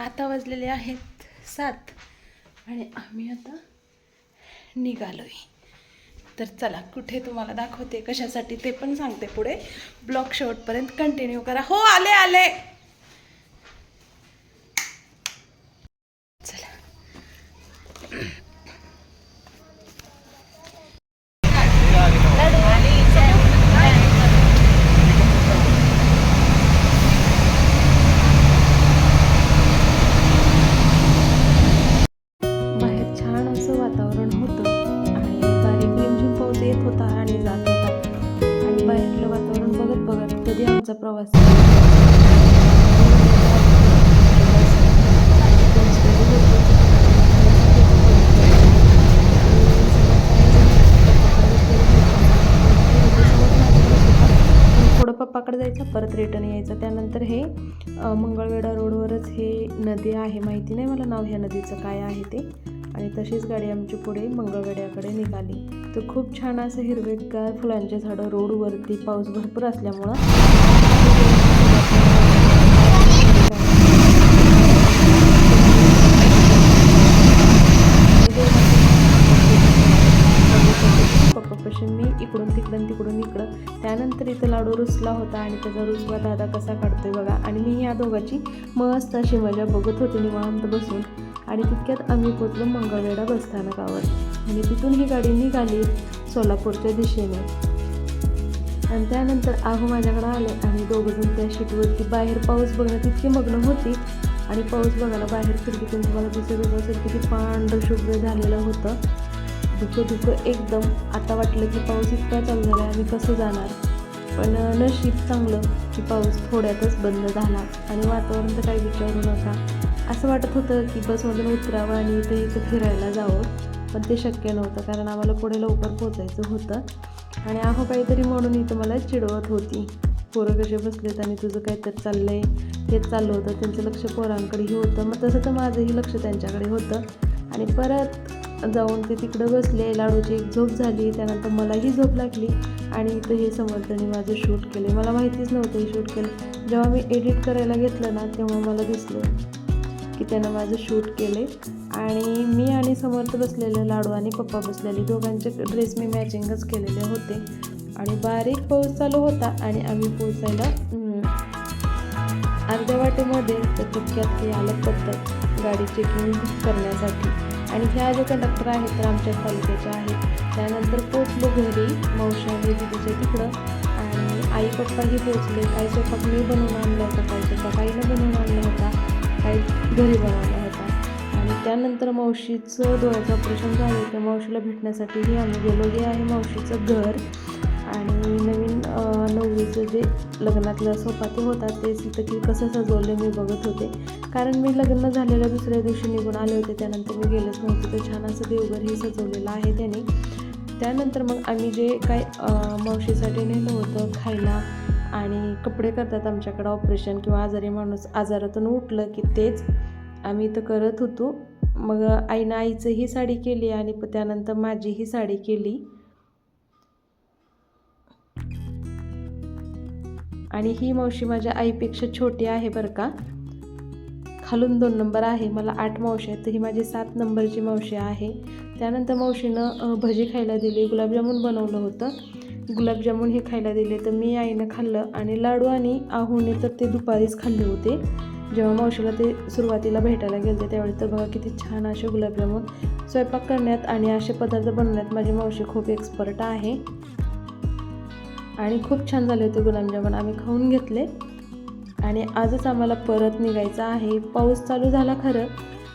आता वाजलेले आहेत सात आणि आम्ही आता निघालोय. तर चला कुठे तुम्हाला दाखवते कशासाठी ते पण सांगते पुढे. ब्लॉग शेवटपर्यंत कंटिन्यू करा. हो आले आले! कधी आमचा प्रवास थोडं पप्पाकडे जायचं परत रिटर्न यायचं. त्यानंतर हे मंगळवेडा मंगळवेढा रोडवरच हे नदी आहे माहिती नाही मला नाव ह्या नदीचं काय आहे ते. आणि तशीच गाडी आमची पुढे मंगळवेड्याकडे निघाली. तर खूप छान असं हिरवेगार फुलांचे झाडं रोडवरती पाऊस भरपूर असल्यामुळं पप्पापाशी मी इकडून तिकडून तिकडून इकडं. त्यानंतर इथं लाडू रुसला होता आणि त्याचा रुसवा दादा कसा काढतोय बघा. आणि मी ह्या दोघाची मस्त अशी मजा बघत होते निवांत बसून. आणि तितक्यात आम्ही पोचलो मंगळवेढा बसस्थानकावर आणि तिथून ही गाडी निघाली सोलापूरच्या दिशेने. आणि त्यानंतर आहू माझ्याकडे आले आणि दोघंजण त्या शीटवरती बाहेर पाऊस बघणं तितकी मग्न होती आणि पाऊस बघायला बाहेर खिडकीतून तुम्हाला दिसत असेल किती पांढर शुभ्र झालेलं होतं. धुकं धुकं एकदम आता वाटलं की पाऊस इतका चालू झाला आहे आम्ही कसं जाणार? पण नशीब चांगलं की पाऊस थोड्यातच बंद झाला. आणि वातावरण तर काही विचारू नका. असं वाटत होतं की बसमधून उतरावं आणि इथं इथं फिरायला जावं पण ते शक्य नव्हतं कारण आम्हाला पुढे लवकर पोचायचं होतं. आणि आहो काहीतरी म्हणून इथं मला चिडवत होती. पोरं कसे बसलेत आणि तुझं काहीतरी आहे हेच चाललं होतं. त्यांचं लक्ष पोरांकडेही होतं. मग तसं तर माझंही लक्ष त्यांच्याकडे होतं. आणि परत जाऊन ते तिकडं बसले. लाडूची एक झोप झाली. त्यानंतर मलाही झोप लागली. आणि इथं हे समर्थने माझं शूट केले मला माहितीच नव्हतं हे शूट केलं. जेव्हा मी एडिट करायला घेतलं ना तेव्हा मला दिसलं. की त्यानं माझं शूट केले. आणि मी आणि समर्थ बसलेले लाडू आणि पप्पा बसलेले दोघांचे ड्रेस मी मॅचिंगच केलेले होते. आणि बारीक पाऊस चालू होता आणि आम्ही पोचायला अर्ध्या वाटेमध्ये तर तितक्यात ते आलं पडतात गाडी चेकिंग करण्यासाठी. आणि ह्या जे कंडक्टर आहेत तर आमच्या तालुक्याच्या आहेत. त्यानंतर पोचलो घरी मावशी तिच्या तिकडं. आणि आई पप्पाही पोचले काही स्वयंपाक मी बनवून आणला होता काही स्वयंपाक आईनं बनवून आणला होता. काही घरी बनवला होता. आणि त्यानंतर मावशीचं डोळ्याचं ऑपरेशन झालं. त्या मावशीला भेटण्यासाठीही आम्ही गेलो. हे आहे मावशीचं घर. आणि नवीन नवरीचं जे लग्नातलं होतात ते होता तेच इथं की कसं सजवलं मी बघत होते. कारण मी लग्न झालेल्या दुसऱ्या दिवशी निघून आले होते. त्यानंतर मी गेलंच नव्हते. तर छान असं देवघरही सजवलेलं आहे त्याने. त्यानंतर मग आम्ही जे काय मावशीसाठी नेलं होतं खायला आणि कपडे करतात आमच्याकडं ऑपरेशन किंवा आजारी माणूस आजारातून उठलं की तेच आम्ही इथं करत होतो. मग आईनं आईचं ही साडी केली आणि त्यानंतर माझी ही साडी केली. आणि ही मावशी माझ्या आईपेक्षा छोटी आहे बरं का. खालून दोन नंबर आहे मला आठ मावशी आहेत तर ही माझी सात नंबरची मावशी आहे. त्यानंतर मावशीनं भजी खायला दिली गुलाबजामून बनवलं होतं. गुलाबजामुन हे खायला दिले तर मी आईनं खाल्लं आणि लाडू आणि आहुने तर ते दुपारीच खाल्ले होते. जेव्हा मावशीला ते सुरुवातीला भेटायला गेले त्यावेळी तर बघा किती छान असे गुलाबजामुन स्वयंपाक करण्यात आणि असे पदार्थ बनवण्यात माझी मावशी खूप एक्सपर्ट आहे. आणि खूप छान झाले होते गुलाबजामुन. आम्ही खाऊन घेतले. आणि आजच आम्हाला परत निघायचं आहे. पाऊस चालू झाला खरं.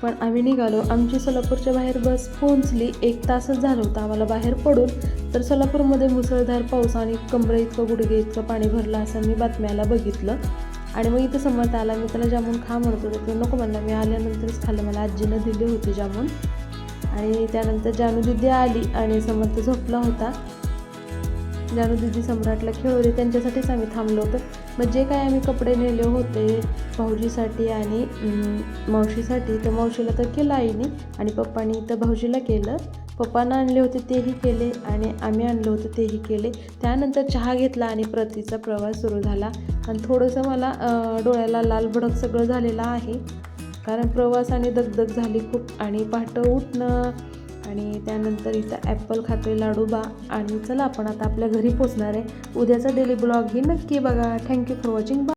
पण आम्ही निघालो. आमची सोलापूरच्या बाहेर बस पोहोचली. एक तासच झालं होतं आम्हाला बाहेर पडून. तर सोलापूरमध्ये मुसळधार पाऊस आणि कमरे इतकं गुडघे इतकं पाणी भरलं असं मी बातम्याला बघितलं. आणि मग इथं समज आला मी त्याला जामून खा म्हणत होतो. तो नको म्हणला. मी आल्यानंतरच खाल्लं. मला आजीनं दिली होती जामून. आणि त्यानंतर जानू दिदी आली आणि समर्थ झोपला होता. जानू दिदी सम्राटला खेळवली. त्यांच्यासाठीच आम्ही थांबलो होतो. मग जे काय आम्ही कपडे नेले होते भाऊजीसाठी आणि मावशीसाठी. तर मावशीला तर केलं आईने आणि पप्पानी तर भाऊजीला केलं. पप्पानं आणले होते तेही केले आणि आम्ही आणलं होतं तेही केले. त्यानंतर चहा घेतला आणि प्रतीचा प्रवास सुरू झाला. आणि थोडंसं मला डोळ्याला लाल भडक सगळं झालेलं आहे. कारण प्रवासाने दगदग झाली खूप आणि पहाटं उठणं आणि त्यानंतर इथं ॲपल खातोय लाडू बा आणि चला आपण आता आपल्या घरी पोचणार आहे. उद्याचा डेली ब्लॉग ही नक्की बघा. थँक्यू फॉर वॉचिंग बा